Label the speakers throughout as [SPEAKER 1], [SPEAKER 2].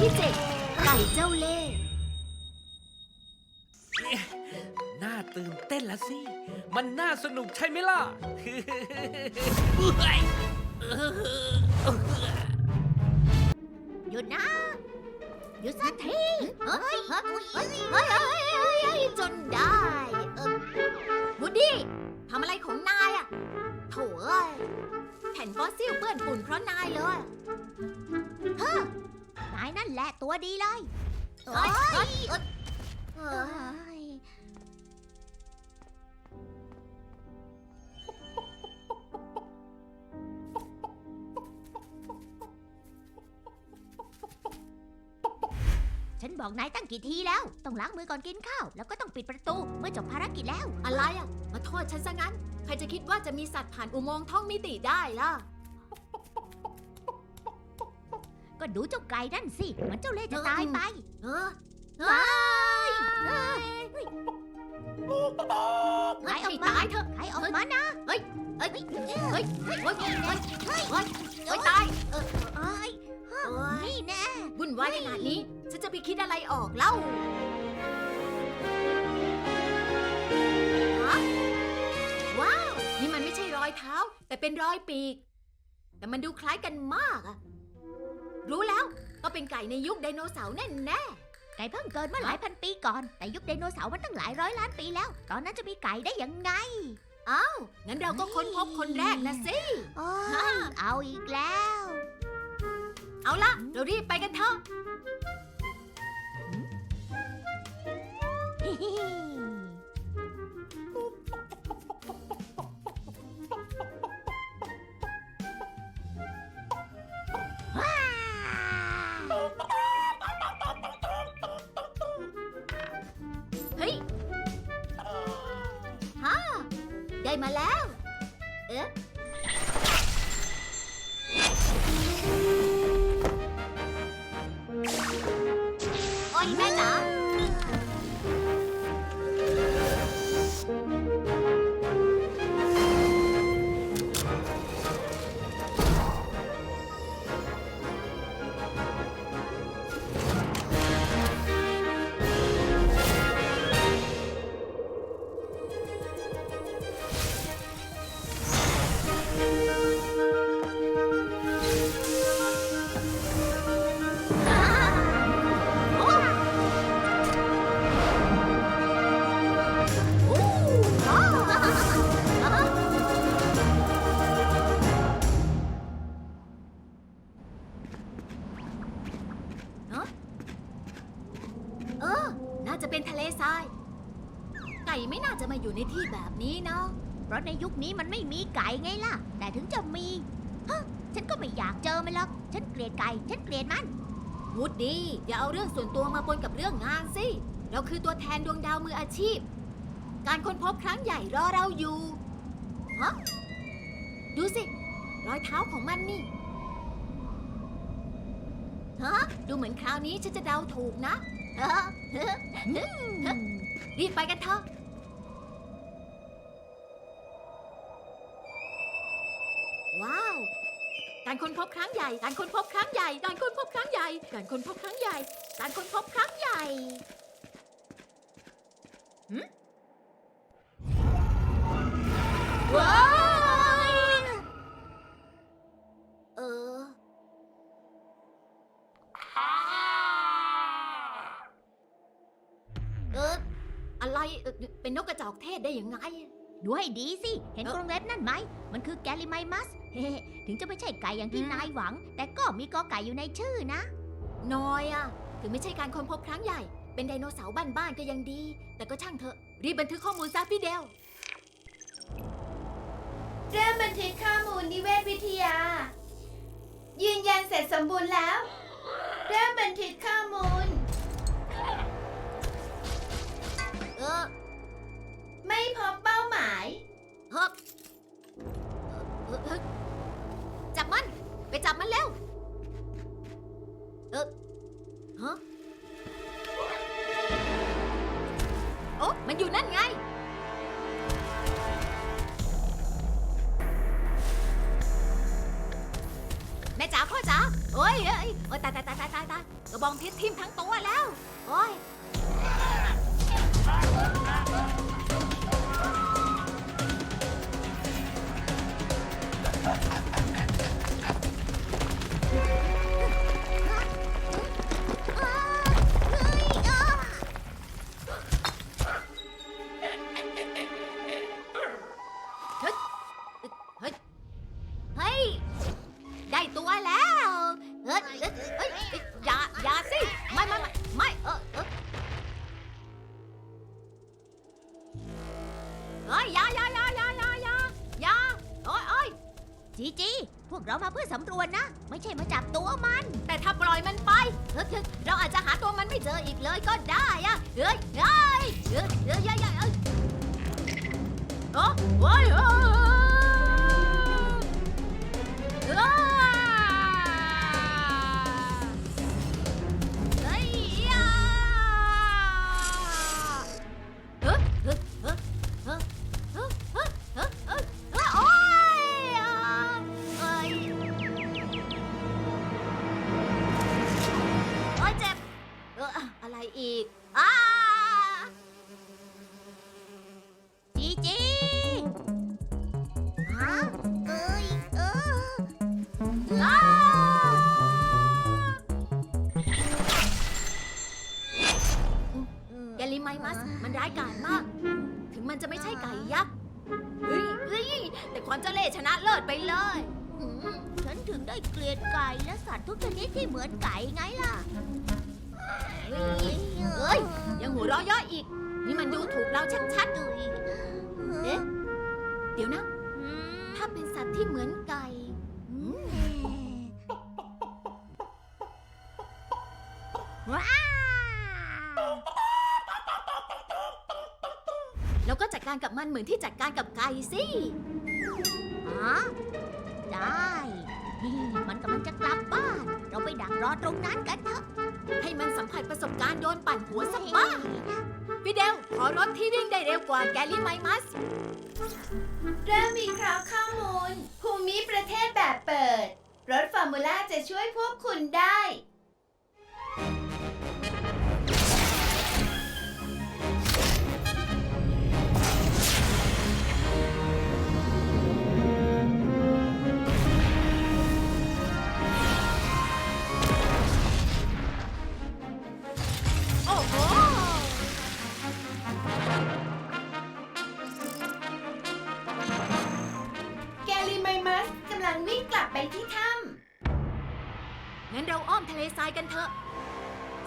[SPEAKER 1] ที่เจ็ดไก่เจ้าเล่ห์
[SPEAKER 2] น่าตื่นเต้นละสิ มันน่าสนุกใช่ไหมล่ะเฮ้ยเออ
[SPEAKER 1] หยุดนะ หยุดสักทีเฮ้ยเฮ้ยเฮ้ยเฮ้ยเฮ้ยเฮ้ยจนได้เออวูดดี้ทำอะไรของนายอะโถ่เอ้ยแผ่นฟอสซิลเปื้อนฝุ่นเพราะนายเลยเฮ้ นายนั่นแหละตัวดีเลยเฮ้ยเฮ้ยเฮ้ย
[SPEAKER 3] ฉันบอกนายตั้งกี่ทีแล้ว ต้องล้างมือก่อนกินข้าว แล้วก็ต้องปิดประตูเมื่อจบภารกิจแล้ว
[SPEAKER 1] อะไรอะ มาโทษฉันซะงั้น ใครจะคิดว่าจะมีสัตว์ผ่านอุโมงค์ท่องมิติได้ล่ะ
[SPEAKER 3] ก็ดูเจ้าไก่นั่นสิ มันเจ้าเล่ห์จะตายไป
[SPEAKER 1] เออเฮ้ย
[SPEAKER 3] หายออก
[SPEAKER 1] ให้
[SPEAKER 3] มา
[SPEAKER 1] ตายเถอะ
[SPEAKER 3] ใครออกมานะ
[SPEAKER 1] เฮ้ย เฮ้ย เฮ้ย เฮ้ย เฮ้ย เฮ้ย เฮ้ย เฮ้ย ตาย เออ
[SPEAKER 3] เอ้ย
[SPEAKER 1] โอ้ย
[SPEAKER 3] นี่แน่
[SPEAKER 1] วุ่นวายขนาดนี้ ฉันจะไปคิดอะไรออกเล่าฮะว้าว นี่มันไม่ใช่รอยเท้า แต่เป็นรอยปีก แต่มันดูคล้ายกันมากอะ รู้แล้วก็เป็นไก่ในยุคไดโนเสาร์แน่แน่
[SPEAKER 3] ไก่เพิ่งเกิดเมื่อหลายพันปีก่อน แต่ยุคไดโนเสาร์มันตั้งหลายร้อยล้านปีแล้ว ตอนนั้นจะมีไก่ได้ยังไง
[SPEAKER 1] ๆอ้าวงั้นเราก็ค้นพบคนแรกนะสิ
[SPEAKER 3] โอ้
[SPEAKER 1] ฮะ
[SPEAKER 3] ยเอาอีกแล้ว
[SPEAKER 1] เอาละเรารีบไปกันเถอะ มาแล้ว นี้เนาะ เพ
[SPEAKER 3] ราะในยุคนี้มันไม่มีไก่ไงล่ะ แต่ถึงจะมีฮะฉันก็ไม่อยากเจอมันหรอก ฉันเกลียดไก่ ฉันเกลียดมัน
[SPEAKER 1] วูดดี้อย่าเอาเรื่องส่วนตัวมาปนกับเรื่องงานสิ เราคือตัวแทนดวงดาวมืออาชีพ การค้นพบครั้งใหญ่รอเราอยู่ฮะดูสิ รอยเท้าของมันนี่ฮะดูเหมือนคราวนี้ฉันจะเดาถูกนะ เออเฮ้อรีบไปกันเถอะ ว้าว การค้นพบครั้งใหญ่ การค้นพบครั้งใหญ่ การค้นพบครั้งใหญ่ การค้นพบครั้งใหญ่ การค้นพบครั้งใหญ่หึว้ายเออ เออ อะไรเอ่อเป็นนกกระจอกเทศได้ยังไง
[SPEAKER 3] ดูให้ดีสิ เห็น
[SPEAKER 1] เอ้า
[SPEAKER 3] กรงเล็บนั่นไหม มันคือแกลิไมมัส เฮ้ถึงจะไม่ใช่ไก่อย่างที่
[SPEAKER 1] อืม
[SPEAKER 3] นายหวัง แต่ก็มีกอไก่อยู่ในชื่อนะ
[SPEAKER 1] น้อยอะถึงไม่ใช่การค้นพบครั้งใหญ่ เป็นไดโนเสาร์บ้านๆก็ยังดี แต่ก็ช่างเถอะ รีบบันทึกข้อมูลซะพี่เดล
[SPEAKER 4] เริ่มบันทึกข้อมูลนิเวศวิทยา ยืนยันเสร็จสมบูรณ์แล้ว เริ่มบันทึกข้อมูล
[SPEAKER 1] เออ
[SPEAKER 4] ไม่พบเป้าหมาย
[SPEAKER 1] เฮ้ยเออเออจับ มัน ไปจับมันเร็ว เออฮะโอ้มันอยู่นั่นไง แม่จ๋าพ่อจ๋าโอ้ยยเอ้ยโอ้ยตายตายตายตายตายตายกระบองเพชรทิ่มทั้งตัวแล้ว โอ้ย เฮ้ยอยาอยาอยาอยาอยาอยาอยาโอ้ยโอ้ย
[SPEAKER 3] จีจีพวกเรามาเพื่อสำรวจนะ ไม่ใช่มาจับตัวมัน
[SPEAKER 1] แต่ถ้าปล่อยมันไปเฮ้ยเฮ้ยเราอาจจะหาตัวมันไม่เจออีกเลยก็ได้อะเฮ้ยเฮ้ยเฮ้ยเฮ้ยเฮ้ยเฮ้ยเฮ้ยโอ้โอ้ยโอ้ยเฮ้ย ชนะเลิศไปเลย
[SPEAKER 3] อืมฉันถึงได้เกลียดไก่และสัตว์ทุกชนิดที่เหมือนไก่ไงล่ะ
[SPEAKER 1] เฮ้ยเอ้ยยังหัวเราะเย่ออีก นี่มันดูถูกเราชัดๆเลยเอ๊ะเดี๋ยวนะ ถ้าเป็นสัตว์ที่เหมือนไก่
[SPEAKER 3] อืมว้าว
[SPEAKER 1] แล้วก็จัดการกับมันเหมือนที่จัดการกับไก่สิ
[SPEAKER 3] ฮะได้ นี่มันกำลังจะกลับบ้าน เราไปดักรอตรงนั้นกันเถอะ
[SPEAKER 1] ให้มันสัมผัสประสบการณ์โดนปั่นหัวสักบ้างพี่เดลขอรถที่วิ่งได้เร็วกว่าแกลลี่ไมมัส
[SPEAKER 4] เริ่มวิเคราะห์ข้อมูล ภูมิประเทศแบบเปิด รถฟอร์มูล่าจะช่วยพวกคุณได้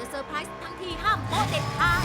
[SPEAKER 1] จะเซอร์ไพรส์ทั้งทีห้ามโป๊ะเด็ดขาด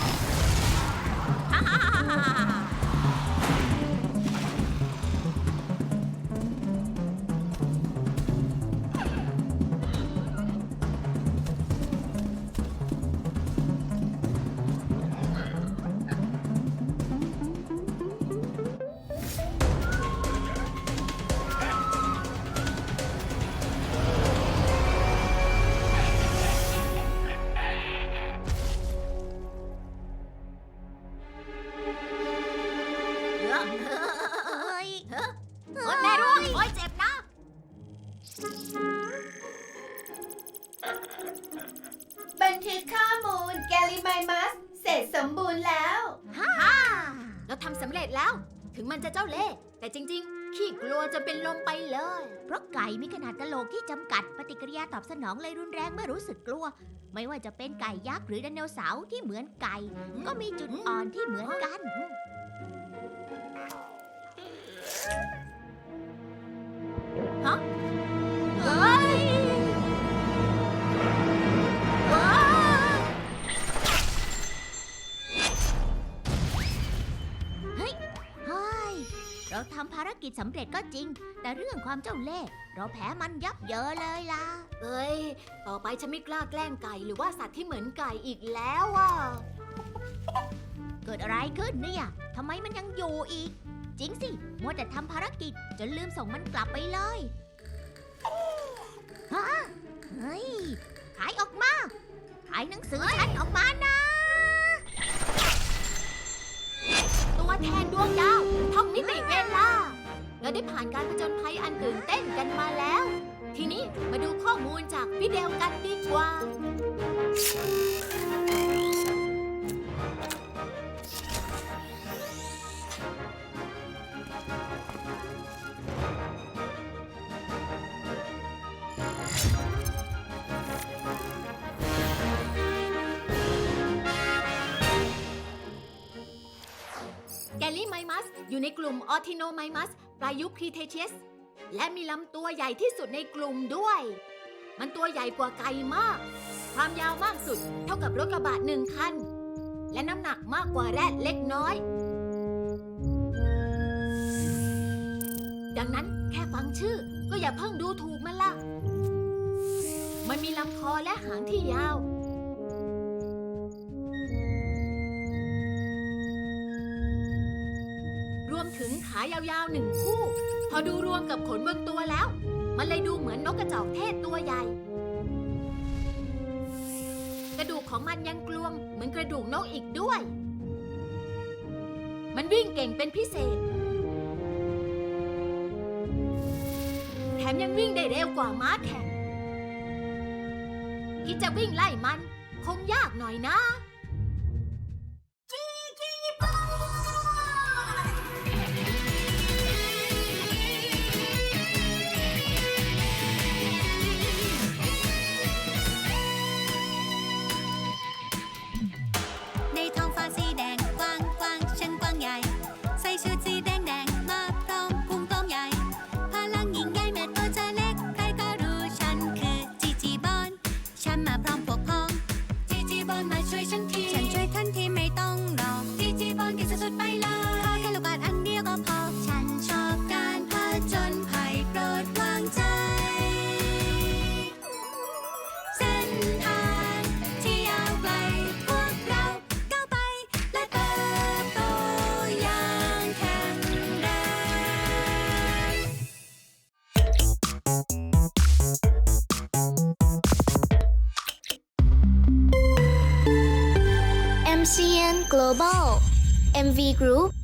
[SPEAKER 1] เร็จ
[SPEAKER 4] แล้ว
[SPEAKER 1] ถึงมันจะเจ้าเล่ห์แต่จริง ๆ ขี้กลัวจะเป็นลมไปเลย
[SPEAKER 3] เพราะไก่มีขนาดกะโหลกที่จำกัดปฏิกิริยาตอบสนองเลยรุนแรงเมื่อรู้สึกกลัว ไม่ว่าจะเป็นไก่ยักษ์หรือไดโนเสาร์ที่เหมือนไก่ ก็มีจุดอ่อนที่เหมือนกัน
[SPEAKER 1] ฮะ
[SPEAKER 3] กิจสำเร็จก็จริง แต่เรื่องความเจ้าเล่ห์เราแพ้มันยับเยินเลยล่ะ
[SPEAKER 1] เอ้ย ต่อไปฉันไม่กล้าแกล้งไก่หรือว่าสัตว์ที่เหมือนไก่อีกแล้วอะ
[SPEAKER 3] เกิดอะไรขึ้นเนี่ยทำไมมันยังอยู่อีก จริงสิมัวแต่ทำภารกิจจนลืมส่งมันกลับไปเลยฮะเฮ้ยขายออกมาขายหนังสือฉันออกมานะ
[SPEAKER 1] ตัวแทนดวงดาวท่องนิติเวลา เราได้ผ่านการผจญภัยอันตื่นเต้นกันมาแล้ว ทีนี้มาดูข้อมูลจากวิดีโอกันดีกว่า แกลลี่ไมมัส อยู่ในกลุ่มออทิโนไมมัส ลายุคครีเทเชียสและมีลำตัวใหญ่ที่สุดในกลุ่มด้วย มันตัวใหญ่กว่าไก่มาก ความยาวมากสุดเท่ากับรถกระบะหนึ่งคัน และน้ำหนักมากกว่าแรดเล็กน้อย ดังนั้นแค่ฟังชื่อก็อย่าเพิ่งดูถูกมันละ มันมีลำคอและหางที่ยาว วมถึงขายาวๆหนึ่งคู่ พอดูรวมกับขนบนตัวแล้ว มันเลยดูเหมือนนกกระจอกเทศตัวใหญ่ กระดูกของมันยังกลวงเหมือนกระดูกนกอีกด้วย มันวิ่งเก่งเป็นพิเศษ แถมยังวิ่งได้เร็วกว่าม้าแข่งคิดจะวิ่งไล่มัน คงยากหน่อยนะ
[SPEAKER 5] Global MV Group.